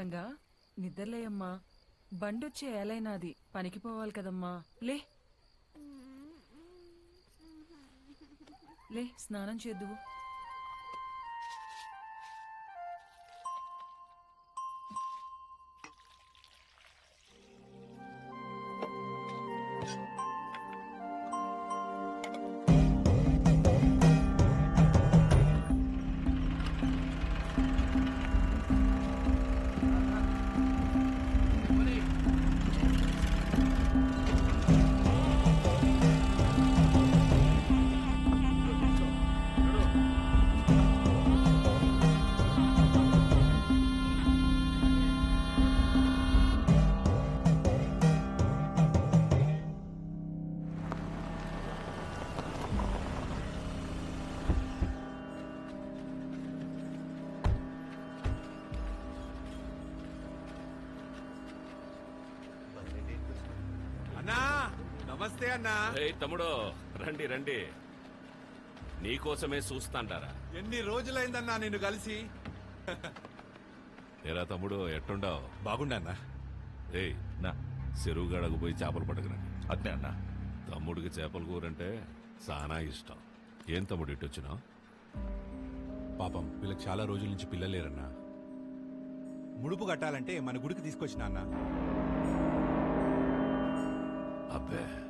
గంగా నిద్రలేయమ్మా. బండొచ్చే ఏలైనాది పనికి పోవాలి కదమ్మా. లే. లే స్నానం చేద్దువు. నమస్తే అన్నా. ఏయ్ తమ్ముడు రండి రండి. నీకోసమే చూస్తాండారా. ఎన్ని రోజులైందన్నా నిన్ను కలిసి? ఏరా తమ్ముడు ఎట్టుండావు? బాగుండన్నా ఏయ్ నా చెరువుగాడకు పోయి చేపలు పట్టుకురండి అట్నే అన్నా. తమ్ముడికి చేపల కూరంటే చాలా ఇష్టం. ఏం తమ్ముడు ఇటు వచ్చినావు? పాపం వీళ్ళకి చాలా రోజుల నుంచి పిల్లలు లేరన్నా. ముడుపు కట్టాలంటే మన గుడికి తీసుకొచ్చిన అన్నా. అబ్బే.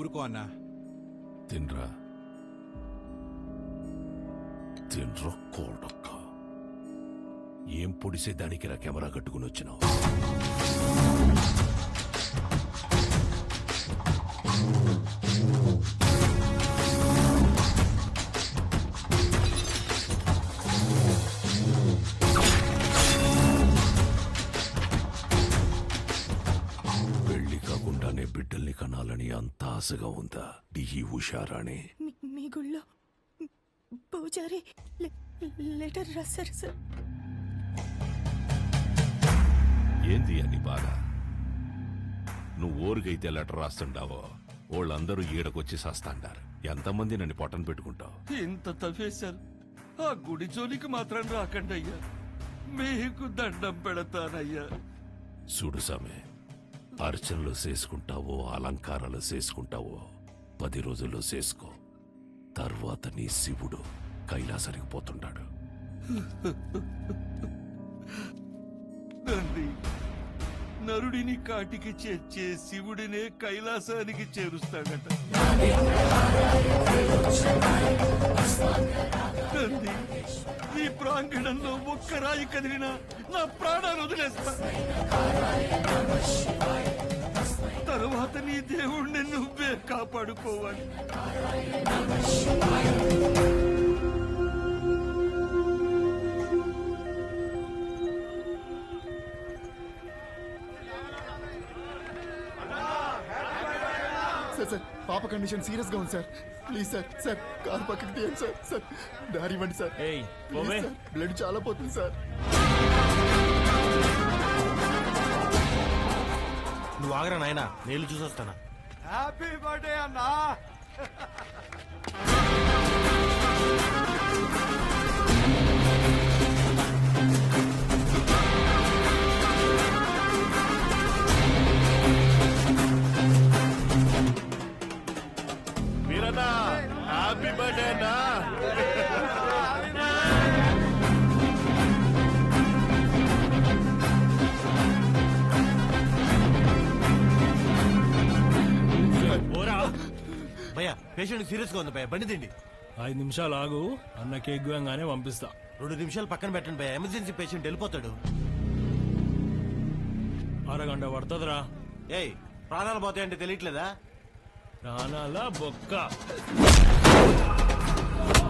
ఊరుకో అన్నా. తినరా. తినరా కోడక్క. ఏం పొడిసే దానికి రా కెమెరా కట్టుకుని వచ్చినావు? ఆశగా ఉందా ఈ హుషారాణి? మీ మీ గుళ్ళో. పూజారి లె- లెటర్ రాశారు సార్. ఏంది అని బాధ నువ్వు ఊరికైతే లెటర్ రాస్తుండావో వాళ్ళందరూ ఈడకొచ్చి సస్తాండారు. ఎంతమంది నన్ను పొట్టను పెట్టుకుంటావు? ఇంత తవ్వేశారు ఆ గుడి జోలికి మాత్రం రాకండి అయ్యా మీకు దండం పెడతానయ్యా. చూడు సామె అర్చనలు చేసుకుంటావో అలంకారాలు చేసుకుంటావో పది రోజుల్లో చేసుకో. తర్వాత నీ శివుడు కైలాసానికి పోతుంటాడు. నరుడిని కాటికి చేర్చే శివుడినే కైలాసానికి చేరుస్తాడట. తండ్రి ఈ ప్రాంగణంలో ఒక్క రాయి కదిలినా నా ప్రాణాలు వదిలేస్తా. తరువాత నీ దేవుణ్ణి నువ్వే కాపాడుకోవాలి. కండిషన్ సీరియస్గా ఉంది sir. Please sir sir car పక్కకి తీయండి సార్ సార్. దారి ఇవ్వండి సార్. ఏయ్, ప్లీజ్. సార్ బ్లడ్ చాలా పోతుంది సార్. నువ్వు ఆగరా నాయనా? నేను చూసొస్తానా? హ్యాపీ బర్త్డే అన్నా. భయ్యా పేషెంట్ సీరియస్గా ఉంది భయ్యా బండి తిండి ఐదు నిమిషాలు ఆగు అన్న కేక్ గోయంగానే పంపిస్తా. రెండు నిమిషాలు పక్కన పెట్టండి భయ్యా ఎమర్జెన్సీ పేషెంట్ వెళ్ళిపోతాడు. అరగంట పడుతుందిరా. ఏయ్ ప్రాణాలు పోతాయంటే తెలియట్లేదా? ప్రాణాల బొక్క. Oh.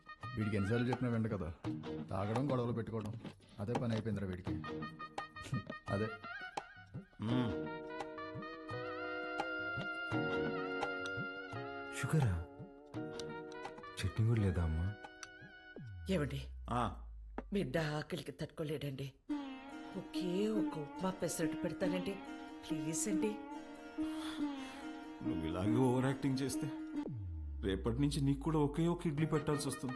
వీడికి ఎన్నిసార్లు చెప్పినా వెంట కదా. తాగడం గొడవలు పెట్టుకోవడం అదే పని అయిపోయిందిరా వీడికి. అదే. షుగరా? చట్నీ కూడా లేదా అమ్మా? ఏమండి? ఆ, బిడ్డ ఆకలికి తట్టుకోలేడండి. ఒకే ఒక ఉప్మా పెసరట్టు పెడతానండి. ప్లీజ్ అండి. నువ్వు ఇలాగే ఓవర్ యాక్టింగ్ చేస్తే రేపటి నుంచి నీకు కూడా ఒకే ఒక ఇడ్లీ పెట్టాల్సి వస్తుంది.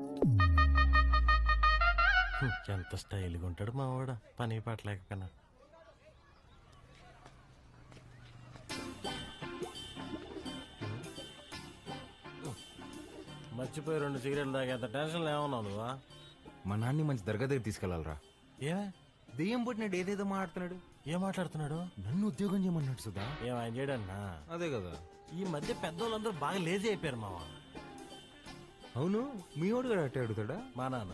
ఎంత స్టైల్గా ఉంటాడు మా వాడు పని పట్టలేకపోయినా మర్చిపోయి రెండు సిగరెట్లు తాగేంత టెన్షన్ ఏమన్నావు నువ్వా మా నాన్ని మంచి దర్గా దగ్గర తీసుకెళ్ళాలరా. ఏమే? దెయ్యం పుట్టినాడు ఏదేదో మాట్లాడుతున్నాడు. ఏం మాట్లాడుతున్నాడు? నన్ను ఉద్యోగం చేయమన్నాడు సుధా. ఏం ఆయన చేయడన్నా అదే కదా. ఈ మధ్య పెద్దోళ్ళందరూ బాగా లేజీ అయిపోయారు మావా. అవును? మీ వాడు కూడా అట్టే అడుగుతాడా? మా నాన్న.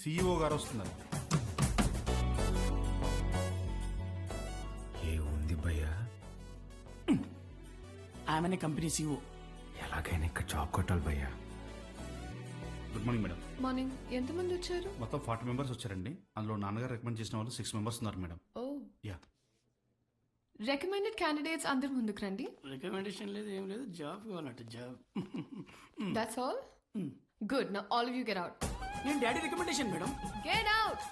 సీఈఓ గారు వస్తున్నారు. ఏ ఉంది భయ్యా? ఆమెనే కంపెనీ సీఓ ఎలాగైనా ఇక్కడ జాబ్ కొట్టాలి భయ్యా. గుడ్ మార్నింగ్ మేడం మార్నింగ్ ఎంతమంది వచ్చారు? మొత్తం ఫార్టీ మెంబర్స్ వచ్చారండి. అందులో నాన్నగారు రికమెండ్ చేసిన వాళ్ళు సిక్స్ మెంబర్స్ ఉన్నారు madam oh. Yeah recommended candidates అందరు ముందుకు రండి. రికమెండేషన్ లేదు ఏం లేదు. జాబ్ కావాలంట జాబ్ దట్స్ ఆల్ గుడ్ నా ఆల్ యూ గెట్ అవుట్ నేను daddy recommendation madam. Get out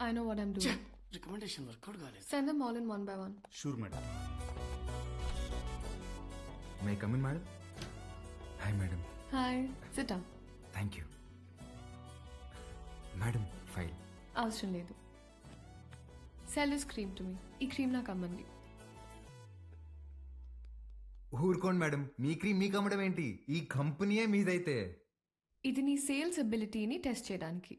I know what I'm doing recommendation work out కాలేదు. Send them all in one by one sure madam may come in madam hi madam hi sit down thank you madam file అవసరం లేదు sell this cream to me ఈ cream నాకు అమ్మండి ఊరుకోండి madam. మీ cream మీకు అమ్మడం ఏంటి? ఈ కంపెనీయే మీదైతే. ఇది నీ సేల్స్ అబిలిటీని టెస్ట్ చేయడానికి.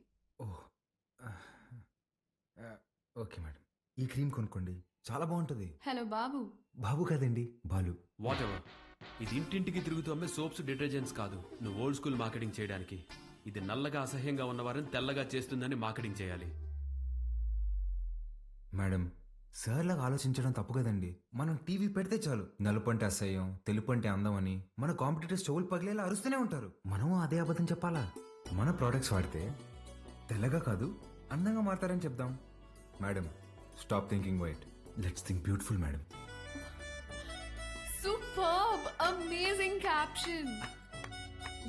Okay madam. ఈ క్రీమ్ కొనుక్కోండి. చాలా బాగుంటుంది. హలో బాబు. బాబు కాదండి బాలు. వాట్ ఎవర్ ఇది ఇంటింటికి తిరుగుతూ అమ్మే సోప్స్ డిటర్జెంట్స్ కాదు. నువ్వు ఓల్డ్ స్కూల్ మార్కెటింగ్ చేయడానికి. ఇది నల్లగా అసహ్యంగా ఉన్నవారిని తెల్లగా చేస్తుందని మార్కెటింగ్ చేయాలి. మేడం సార్ లాగా ఆలోచించడం తప్పు కదండి. మనం టీవీ పెడితే చాలు. నలుపు అంటే అసహ్యం తెలుపు అంటే అందం అని మన కాంపిటీటర్స్ చెవులు పగిలేలా అరుస్తూనే ఉంటారు. మనం అదే అబద్ధం చెప్పాలా? మన ప్రోడక్ట్స్ వాడితే తెల్లగా కాదు అందంగా మారతారని చెప్దాం. Madam stop thinking white let's think beautiful madam superb amazing caption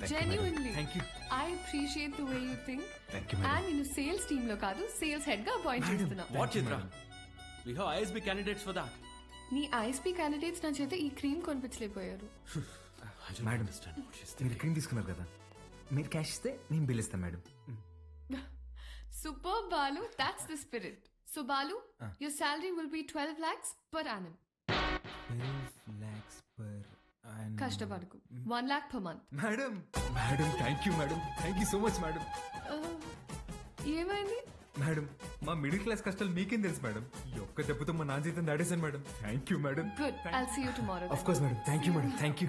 genuinely thank you I appreciate the way you think Thank you, madam. And నేను సేల్స్ టీమ్లో కాదు సేల్స్ హెడ్గా అపాయింట్ చేస్తున్నా. What Chitra we have ISB candidates for that నీ ISP candidates నా చేత ఈ క్రీమ్ కొనిపించలేకపోయారు. మేడం మీరు క్రీమ్ తీసుకున్నారు కదా? మీరు క్యాష్ ఇస్తే నేను బిల్ ఇస్తాను madam. Super Balu that's the spirit so Balu your salary will be twelve lakhs per annum lakhs per కష్టపడకు. One lakh per month madam madam thank you madam thank you so much madam ఏమైంది? Madam మా middle class కష్టాలు మీకేం తెలుసు madam? ఈ ఒక్క దెబ్బతో మా నా జీతం దాడేశాను madam. Thank you madam. Good I'll see you tomorrow of course madam. Thank you madam. Thank you